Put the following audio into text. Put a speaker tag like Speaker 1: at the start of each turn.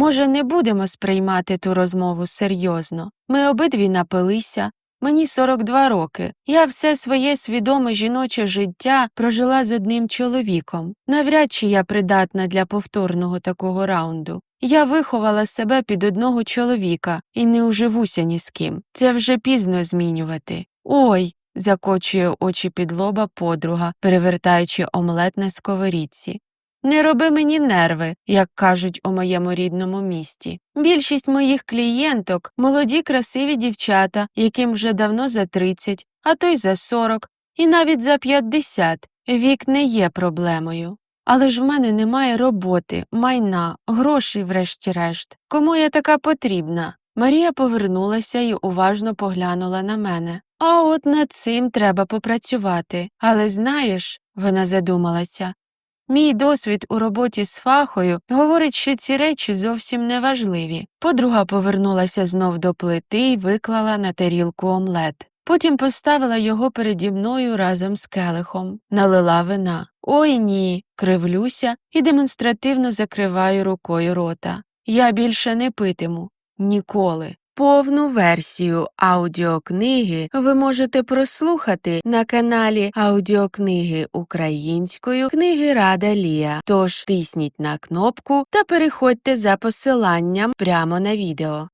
Speaker 1: Може, не будемо сприймати ту розмову серйозно. Ми обидві напилися. Мені 42 роки. Я все своє свідоме жіноче життя прожила з одним чоловіком. Навряд чи я придатна для повторного такого раунду. Я виховала себе під одного чоловіка і не уживуся ні з ким. Це вже пізно змінювати. Ой. закочує очі під лоба подруга, перевертаючи омлет на сковорідці. Не роби мені нерви, як кажуть у моєму рідному місті. Більшість моїх клієнток молоді красиві дівчата, яким вже давно за 30, а то й за 40, і навіть за 50. Вік не є проблемою. Але ж в мене немає роботи, майна, грошей, врешті-решт. Кому я така потрібна? Марія повернулася і уважно поглянула на мене. А от над цим треба попрацювати. Але знаєш, вона задумалася, Мій досвід у роботі з фахою говорить, що ці речі зовсім не важливі. Подруга повернулася знов до плити і виклала на тарілку омлет. Потім поставила його переді мною разом з келихом, налила вина. Ой ні, кривлюся і демонстративно закриваю рукою рота. Я більше не питиму. Ніколи. Повну версію аудіокниги ви можете прослухати на каналі аудіокниги українською книги Рада Лія. Тож тисніть на кнопку та переходьте за посиланням прямо на відео.